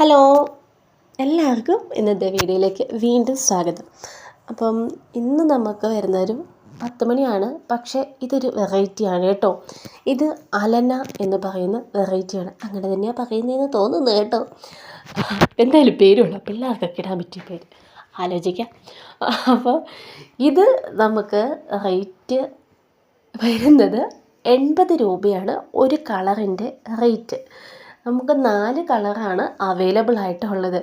Hello. എല്ലാവർക്കും ഇന്നത്തെ വീഡിയോയിലേക്ക് വീണ്ടും സ്വാഗതം. അപ്പം ഇന്ന് നമുക്ക് വരുന്നൊരു പത്ത് മണിയാണ്. പക്ഷേ ഇതൊരു വെറൈറ്റിയാണ് കേട്ടോ. ഇത് അലന എന്ന് പറയുന്ന വെറൈറ്റിയാണ് അങ്ങനെ തന്നെയാണ് പറയുന്നതെന്ന് തോന്നുന്നു കേട്ടോ. എന്തായാലും പേരുള്ള പിള്ളേർക്കൊക്കെ ഇടാൻ പറ്റിയ പേര്. ആലോചിക്കാം. അപ്പോൾ ഇത് നമുക്ക് റേറ്റ് വരുന്നത് എൺപത് രൂപയാണ് ഒരു കളറിന്റെ റേറ്റ് നമുക്ക് നാല് കളറാണ് അവൈലബിൾ ആയിട്ടുള്ളത്.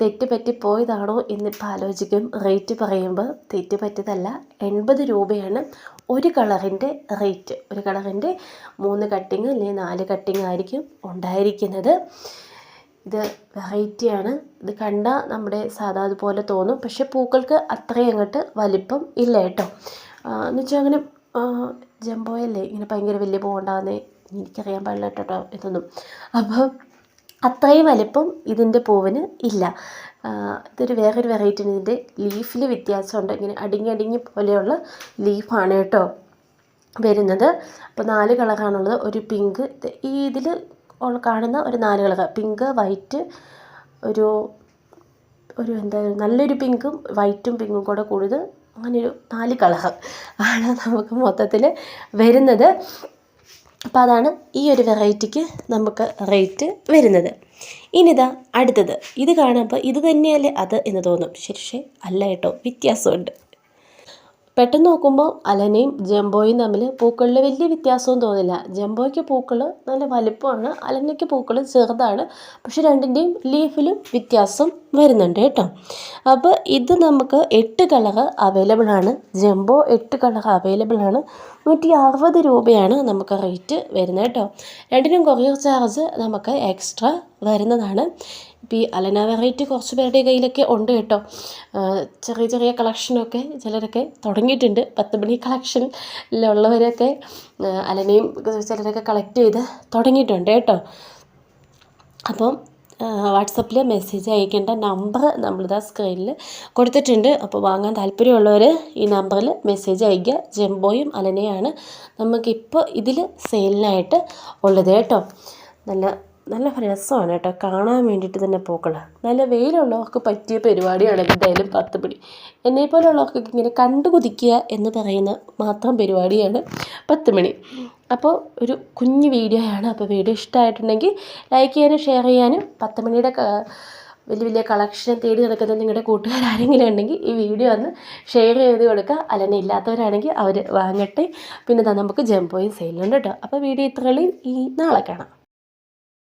തെറ്റ് പറ്റിപ്പോയതാണോ എന്നിപ്പോൾ ആലോചിക്കും. റേറ്റ് പറയുമ്പോൾ തെറ്റ് പറ്റിയതല്ല. എൺപത് രൂപയാണ് ഒരു കളറിന്റെ റേറ്റ് ഒരു കളറിന്റെ മൂന്ന് കട്ടിങ് അല്ലെങ്കിൽ നാല് കട്ടിങ് ആയിരിക്കും ഉണ്ടായിരിക്കുന്നത്. ഇത് വെറൈറ്റിയാണ് ഇത് കണ്ടാൽ നമ്മുടെ സാധാ അതുപോലെ തോന്നും. പക്ഷെ പൂക്കൾക്ക് അത്രയും അങ്ങോട്ട് വലിപ്പം ഇല്ല കേട്ടോ. എന്നുവെച്ചാൽ അങ്ങനെ ജംബോയല്ലേ ഇങ്ങനെ ഭയങ്കര വലിയ പൂ ഉണ്ടാകുന്നേ എനിക്കറിയാൻ പാടില്ല കേട്ടോ ഇതൊന്നും അപ്പോൾ അത്രയും വലിപ്പം ഇതിന്റെ പൂവിന് ഇല്ല. ഇതൊരു വേറൊരു വെറൈറ്റി ഇതിന്റെ ലീഫിൽ വ്യത്യാസമുണ്ട്. ഇങ്ങനെ അടിങ്ങി അടിങ്ങി പോലെയുള്ള ലീഫാണ് കേട്ടോ വരുന്നത്. അപ്പോൾ നാല് കളറാണുള്ളത് ഒരു പിങ്ക് ഈ ഇതിൽ കാണുന്ന ഒരു നാല് കളർ പിങ്ക് വൈറ്റ് ഒരു ഒരു എന്താ നല്ലൊരു പിങ്കും വൈറ്റും പിങ്കും കൂടെ കൂടുതൽ ഒരു നാല് കളർ ആണ് നമുക്ക് മൊത്തത്തിൽ വരുന്നത്. അപ്പോൾ അതാണ് ഈ ഒരു വെറൈറ്റിക്ക് നമുക്ക് റേറ്റ് വരുന്നത്. ഇനിതാ അടുത്തത്. ഇത് കാണുമ്പോൾ ഇത് തന്നെയല്ലേ അത് എന്ന് തോന്നും. ശരി. അല്ല കേട്ടോ. വ്യത്യാസമുണ്ട്. പെട്ടെന്ന് നോക്കുമ്പോൾ അലനയും ജംബോയും തമ്മിൽ പൂക്കളിൽ വലിയ വ്യത്യാസവും തോന്നില്ല. ജംബോയ്ക്ക് പൂക്കൾ നല്ല വലുപ്പമാണ് അലനയ്ക്ക് പൂക്കൾ ചെറുതാണ്. പക്ഷെ രണ്ടിന്റെയും ലീഫിലും വ്യത്യാസം വരുന്നുണ്ട് കേട്ടോ. അപ്പോൾ ഇത് നമുക്ക് എട്ട് കളർ അവൈലബിൾ ആണ്. ജംബോ എട്ട് കളർ അവൈലബിൾ ആണ്. നൂറ്റി അറുപത് രൂപയാണ് നമുക്ക് റേറ്റ് വരുന്നത് കേട്ടോ. രണ്ടിനും കൊറിയർ ചാർജ് നമുക്ക് എക്സ്ട്രാ വരുന്നതാണ്. ഇപ്പോൾ ഈ അലന വെറൈറ്റി കുറച്ച് പേരുടെ കയ്യിലൊക്കെ ഉണ്ട് കേട്ടോ. ചെറിയ ചെറിയ കളക്ഷനൊക്കെ ചിലരൊക്കെ തുടങ്ങിയിട്ടുണ്ട്. പത്ത് മണി കളക്ഷനിലുള്ളവരൊക്കെ അലനയും ചിലരൊക്കെ കളക്ട് ചെയ്ത് തുടങ്ങിയിട്ടുണ്ട് കേട്ടോ. അപ്പം വാട്സപ്പിൽ മെസ്സേജ് അയക്കേണ്ട നമ്പർ നമ്മളിതാ സ്ക്രീനിൽ കൊടുത്തിട്ടുണ്ട്. അപ്പോൾ വാങ്ങാൻ താല്പര്യമുള്ളവർ ഈ നമ്പറിൽ മെസ്സേജ് അയക്കുക ജംബോയും അലനയാണ് നമുക്കിപ്പോൾ ഇതിൽ സെയിലിനായിട്ട് ഉള്ളത് കേട്ടോ. നല്ല നല്ല രസമാണ് കേട്ടോ. കാണാൻ വേണ്ടിയിട്ട് തന്നെ പൂക്കൾ നല്ല വെയിലുള്ളവർക്ക് പറ്റിയ പരിപാടിയാണ് എന്തായാലും പത്ത് പിടി എന്നെപ്പോലുള്ളവർക്കൊക്കെ ഇങ്ങനെ കണ്ടു കുതിക്കുക എന്ന് പറയുന്ന മാത്രം പരിപാടിയാണ് പത്ത് മണി അപ്പോൾ ഒരു കുഞ്ഞു വീഡിയോ ആണ്. അപ്പോൾ വീഡിയോ ഇഷ്ടമായിട്ടുണ്ടെങ്കിൽ ലൈക്ക് ചെയ്യാനും ഷെയർ ചെയ്യാനും പത്ത് മണിയുടെ വലിയ വലിയ കളക്ഷൻ തേടി നടക്കുന്ന നിങ്ങളുടെ കൂട്ടുകാർ ആരെങ്കിലും ഉണ്ടെങ്കിൽ ഈ വീഡിയോ ഒന്ന് ഷെയർ ചെയ്ത് കൊടുക്കുക. അല്ലെങ്കിൽ ഇല്ലാത്തവരാണെങ്കിൽ അവർ വാങ്ങട്ടെ. പിന്നെ നമുക്ക് ജംപോയും സെയിലുണ്ട് കേട്ടോ. അപ്പോൾ വീഡിയോ ഇത്രയും ഈ നാളെ കാണാം.